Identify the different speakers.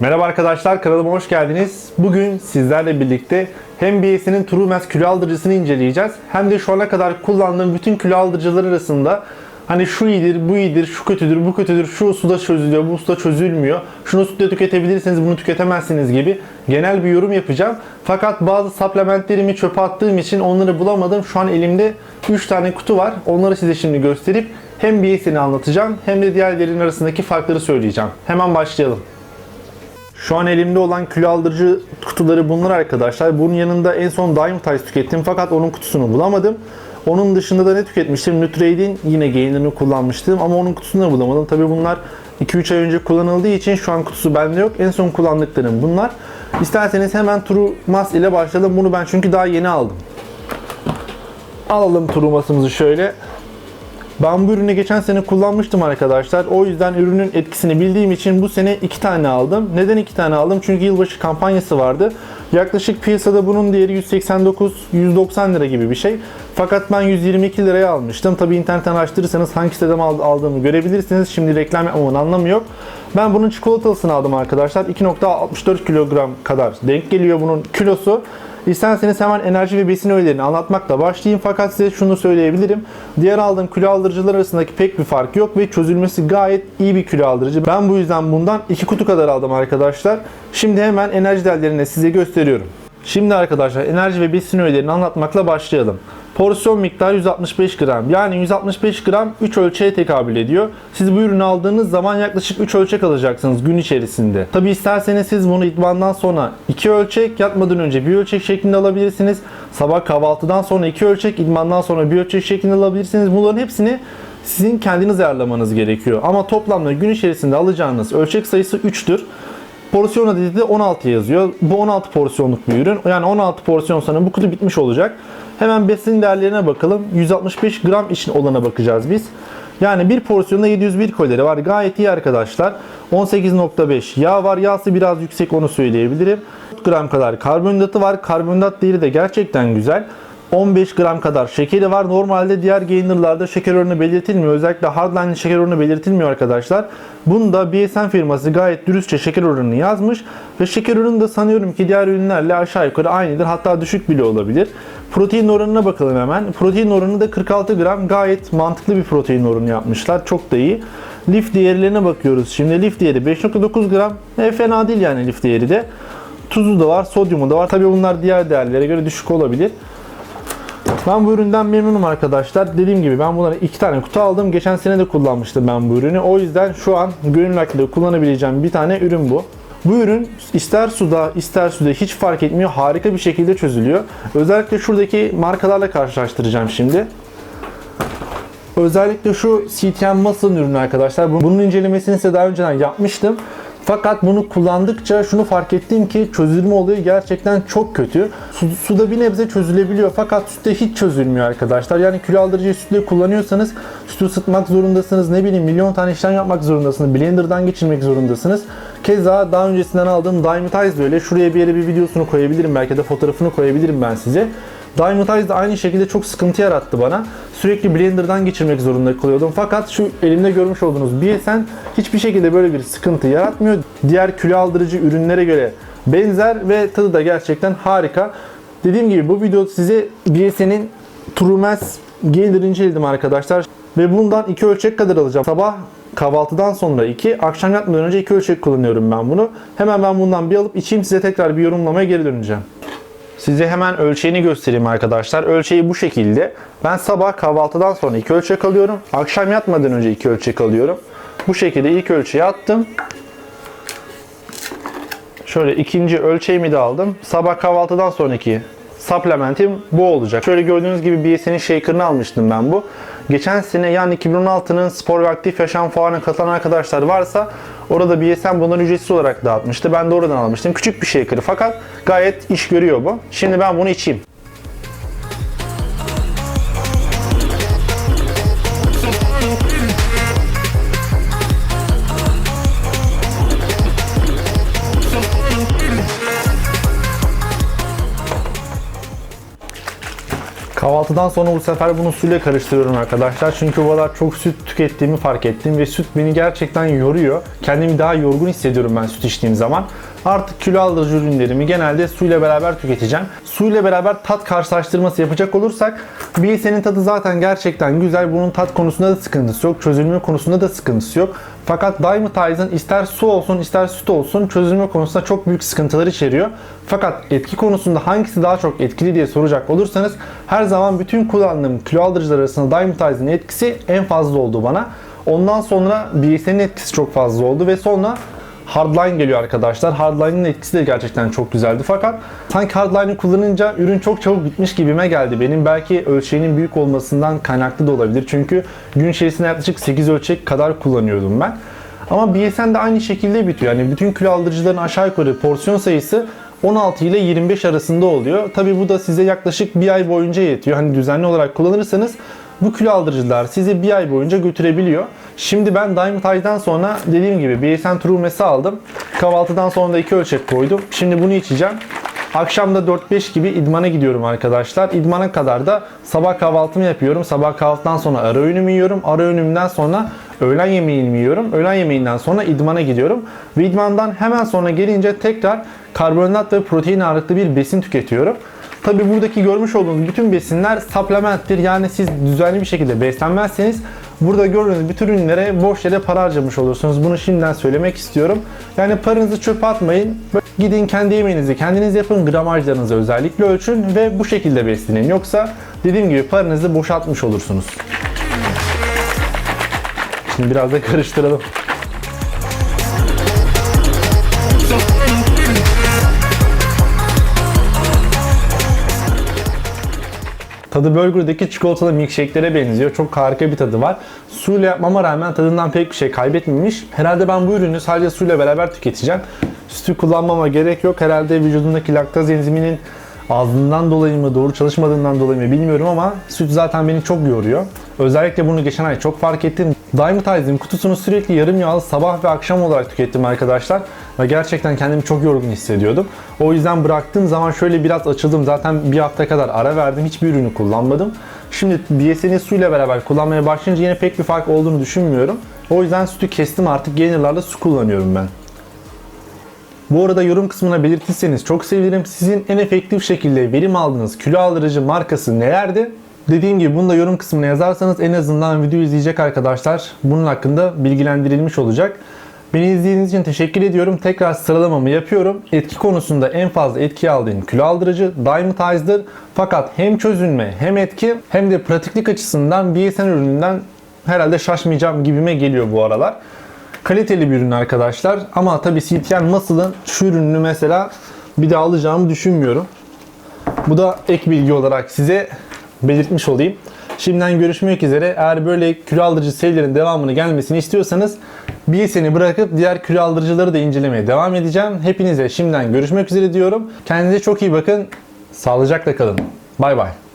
Speaker 1: Merhaba arkadaşlar kanalıma hoş geldiniz. Bugün sizlerle birlikte hem BS'nin Truemens kilo aldırıcısını inceleyeceğiz hem de şu ana kadar kullandığım bütün kilo aldırıcılar arasında hani şu iyidir, bu iyidir, şu kötüdür, bu kötüdür, şu suda çözülüyor, bu suda çözülmüyor, şunu suda tüketebilirsiniz, bunu tüketemezsiniz gibi genel bir yorum yapacağım. Fakat bazı supplementlerimi çöpe attığım için onları bulamadım. Şu an elimde 3 tane kutu var. Onları size şimdi gösterip hem BS'ini anlatacağım hem de diğerlerinin arasındaki farkları söyleyeceğim. Hemen başlayalım. Şu an elimde olan kilo aldırıcı kutuları bunlar arkadaşlar. Bunun yanında en son Diamond Ice tükettim fakat onun kutusunu bulamadım. Onun dışında da ne tüketmiştim? Nutrade'in yine gainer'ını kullanmıştım ama onun kutusunu bulamadım. Tabi bunlar 2-3 ay önce kullanıldığı için şu an kutusu bende yok. En son kullandıklarım bunlar. İsterseniz hemen True Mass ile başlayalım. Bunu ben çünkü daha yeni aldım. Alalım True Mass'ımızı şöyle. Ben bu ürünü geçen sene kullanmıştım arkadaşlar. O yüzden ürünün etkisini bildiğim için bu sene iki tane aldım. Neden iki tane aldım? Çünkü yılbaşı kampanyası vardı. Yaklaşık piyasada bunun değeri 189-190 lira gibi bir şey. Fakat ben 122 liraya almıştım. Tabi internetten araştırırsanız hangi siteden aldığımı görebilirsiniz. Şimdi reklam yapmamın anlamı yok. Ben bunun çikolatalısını aldım arkadaşlar. 2.64 kilogram kadar denk geliyor bunun kilosu. İsterseniz hemen enerji ve besin öğelerini anlatmakla başlayayım. Fakat size şunu söyleyebilirim. Diğer aldığım kilo aldırıcılar arasındaki pek bir fark yok ve çözülmesi gayet iyi bir kilo aldırıcı. Ben bu yüzden bundan iki kutu kadar aldım arkadaşlar. Şimdi hemen enerji değerlerini size gösteriyorum. Şimdi arkadaşlar enerji ve besin öğelerini anlatmakla başlayalım. Porsiyon miktarı 165 gram. Yani 165 gram 3 ölçeğe tekabül ediyor. Siz bu ürünü aldığınız zaman yaklaşık 3 ölçek alacaksınız gün içerisinde. Tabi isterseniz siz bunu idmandan sonra 2 ölçek, yatmadan önce 1 ölçek şeklinde alabilirsiniz. Sabah kahvaltıdan sonra 2 ölçek, idmandan sonra 1 ölçek şeklinde alabilirsiniz. Bunların hepsini sizin kendiniz ayarlamanız gerekiyor. Ama toplamda gün içerisinde alacağınız ölçek sayısı 3'tür. Porsiyon adedi de 16 yazıyor. Bu 16 porsiyonluk bir ürün. Yani 16 porsiyon sonra bu kutu bitmiş olacak. Hemen besin değerlerine bakalım. 165 gram için olana bakacağız biz. Yani bir porsiyonda 701 kalori var. Gayet iyi arkadaşlar. 18.5 yağ var. Yağsı biraz yüksek onu söyleyebilirim. 4 gram kadar karbonhidratı var. Karbonhidrat değeri de gerçekten güzel. 15 gram kadar şekeri var. Normalde diğer gainerlarda şeker oranı belirtilmiyor. Özellikle Hardline şeker oranı belirtilmiyor arkadaşlar. Bunda BSN firması gayet dürüstçe şeker oranını yazmış. Ve şeker oranı da sanıyorum ki diğer ürünlerle aşağı yukarı aynıdır. Hatta düşük bile olabilir. Protein oranına bakalım hemen. Protein oranı da 46 gram. Gayet mantıklı bir protein oranı yapmışlar. Çok da iyi. Lif değerlerine bakıyoruz. Şimdi lif değeri 5.9 gram. E, fena değil yani lif değeri de. Tuzu da var, sodyumu da var. Tabii bunlar diğer değerlere göre düşük olabilir. Ben bu üründen memnunum arkadaşlar. Dediğim gibi ben bunları iki tane kutu aldım. Geçen sene de kullanmıştım ben bu ürünü. O yüzden şu an gönül hakkıyla kullanabileceğim bir tane ürün bu. Bu ürün ister suda ister suda hiç fark etmiyor. Harika bir şekilde çözülüyor. Özellikle şuradaki markalarla karşılaştıracağım şimdi. Özellikle şu CTM Muscle ürünü arkadaşlar. Bunun incelemesini size daha önceden yapmıştım. Fakat bunu kullandıkça şunu fark ettim ki çözülme olayı gerçekten çok kötü. Su, suda bir nebze çözülebiliyor fakat sütte hiç çözülmüyor arkadaşlar. Yani kilo aldırıcı sütle kullanıyorsanız sütü ısıtmak zorundasınız. Ne bileyim milyon tane işlem yapmak zorundasınız. Blender'dan geçirmek zorundasınız. Keza daha öncesinden aldığım Eyes böyle. Şuraya bir yere bir videosunu koyabilirim. Belki de fotoğrafını koyabilirim ben size. Diamond Eyes de aynı şekilde çok sıkıntı yarattı bana. Sürekli blenderdan geçirmek zorunda kalıyordum. Fakat şu elimde görmüş olduğunuz BSN hiçbir şekilde böyle bir sıkıntı yaratmıyor. Diğer kilo aldırıcı ürünlere göre benzer ve tadı da gerçekten harika. Dediğim gibi bu video size BSN'in Trumes Gainer inceledim arkadaşlar. Ve bundan iki ölçek kadar alacağım. Sabah kahvaltıdan sonra 2, akşam yatmadan önce 2 ölçek kullanıyorum ben bunu. Hemen ben bundan bir alıp içeyim size tekrar bir yorumlamaya geri döneceğim. Size hemen ölçeğini göstereyim arkadaşlar. Ölçeği bu şekilde. Ben sabah kahvaltıdan sonra 2 ölçek alıyorum. Akşam yatmadan önce 2 ölçek alıyorum. Bu şekilde ilk ölçeği attım. Şöyle ikinci ölçeğimi de aldım. Sabah kahvaltıdan sonraki supplementim bu olacak. Şöyle gördüğünüz gibi BS'nin shaker'ını almıştım ben bu. Geçen sene yani 2016'nın spor ve aktif yaşam fuarına katılan arkadaşlar varsa orada BSN bunları ücretsiz olarak dağıtmıştı. Ben de oradan almıştım. Küçük bir shaker fakat gayet iş görüyor bu. Şimdi ben bunu içeyim. Kahvaltıdan sonra bu sefer bunu suyla karıştırıyorum arkadaşlar. Çünkü bu kadar çok süt tükettiğimi fark ettim ve süt beni gerçekten yoruyor. Kendimi daha yorgun hissediyorum ben süt içtiğim zaman. Artık kilo aldırıcı ürünlerimi genelde suyla beraber tüketeceğim. Suyla beraber tat karşılaştırması yapacak olursak BS'nin tadı zaten gerçekten güzel. Bunun tat konusunda da sıkıntısı yok. Çözülme konusunda da sıkıntısı yok. Fakat Dimetize'ın ister su olsun ister süt olsun çözülme konusunda çok büyük sıkıntılar içeriyor. Fakat etki konusunda hangisi daha çok etkili diye soracak olursanız her zaman bütün kullandığım kilo aldırıcılar arasında Dimetize'ın etkisi en fazla oldu bana. Ondan sonra BS'nin etkisi çok fazla oldu ve sonra Hardline geliyor arkadaşlar. Hardline'ın etkisi de gerçekten çok güzeldi. Fakat sanki Hardline'ı kullanınca ürün çok çabuk bitmiş gibime geldi. Benim belki ölçeğinin büyük olmasından kaynaklı da olabilir. Çünkü gün içerisinde yaklaşık 8 ölçek kadar kullanıyordum ben. Ama BSN de aynı şekilde bitiyor. Yani bütün kilo aldırıcıların aşağı yukarı porsiyon sayısı 16 ile 25 arasında oluyor. Tabi bu da size yaklaşık bir ay boyunca yetiyor. Hani düzenli olarak kullanırsanız bu kilo aldırıcılar sizi bir ay boyunca götürebiliyor. Şimdi ben Diamond Eye'den sonra dediğim gibi BSN True Mess'i aldım. Kahvaltıdan sonra da iki ölçek koydum. Şimdi bunu içeceğim. Akşam da 4-5 gibi idmana gidiyorum arkadaşlar. İdmana kadar da sabah kahvaltımı yapıyorum. Sabah kahvaltıdan sonra ara öğünümü yiyorum. Ara öğünümden sonra öğlen yemeğimi yiyorum. Öğlen yemeğinden sonra idmana gidiyorum. Ve idmandan hemen sonra gelince tekrar karbonhidrat ve protein ağırlıklı bir besin tüketiyorum. Tabi buradaki görmüş olduğunuz bütün besinler supplementtir. Yani siz düzenli bir şekilde beslenmezseniz burada gördüğünüz bütün ürünlere boş yere para harcamış olursunuz. Bunu şimdiden söylemek istiyorum. Yani paranızı çöpe atmayın. Gidin kendi yemeğinizi kendiniz yapın. Gramajlarınızı özellikle ölçün ve bu şekilde beslenin. Yoksa dediğim gibi paranızı boşaltmış olursunuz. Şimdi biraz da karıştıralım. Tadı Burger'daki çikolatalı milkshake'lere benziyor. Çok harika bir tadı var. Suyla yapmama rağmen tadından pek bir şey kaybetmemiş. Herhalde ben bu ürünü sadece suyla beraber tüketeceğim. Sütü kullanmama gerek yok. Herhalde vücudumdaki laktaz enziminin azlığından dolayı mı, doğru çalışmadığından dolayı mı bilmiyorum ama süt zaten beni çok yoruyor. Özellikle bunu geçen ay çok fark ettim. Dimetize'in kutusunu sürekli yarım yağlı sabah ve akşam olarak tükettim arkadaşlar. Ve gerçekten kendimi çok yorgun hissediyordum. O yüzden bıraktığım zaman şöyle biraz açıldım. Zaten bir hafta kadar ara verdim. Hiçbir ürünü kullanmadım. Şimdi DSN'i suyla beraber kullanmaya başlayınca yine pek bir fark olduğunu düşünmüyorum. O yüzden sütü kestim artık gainerlarla su kullanıyorum ben. Bu arada yorum kısmına belirtirseniz çok sevinirim. Sizin en efektif şekilde verim aldığınız kilo aldırıcı markası nelerdi? Dediğim gibi bunu da yorum kısmına yazarsanız en azından video izleyecek arkadaşlar bunun hakkında bilgilendirilmiş olacak. Beni izlediğiniz için teşekkür ediyorum. Tekrar sıralamamı yapıyorum. Etki konusunda en fazla etki aldığım kilo aldırıcı Dimetize'dır. Fakat hem çözünme hem etki hem de pratiklik açısından BSN ürününden herhalde şaşmayacağım gibime geliyor bu aralar. Kaliteli bir ürün arkadaşlar. Ama tabii CTN Muscle'ın şu ürününü mesela bir daha alacağımı düşünmüyorum. Bu da ek bilgi olarak size belirtmiş olayım. Şimdiden görüşmek üzere. Eğer böyle kilo aldırıcı serilerin devamını gelmesini istiyorsanız bir seni bırakıp diğer kilo aldırıcıları da incelemeye devam edeceğim. Hepinize şimdiden görüşmek üzere diyorum. Kendinize çok iyi bakın. Sağlıcakla kalın. Bay bay.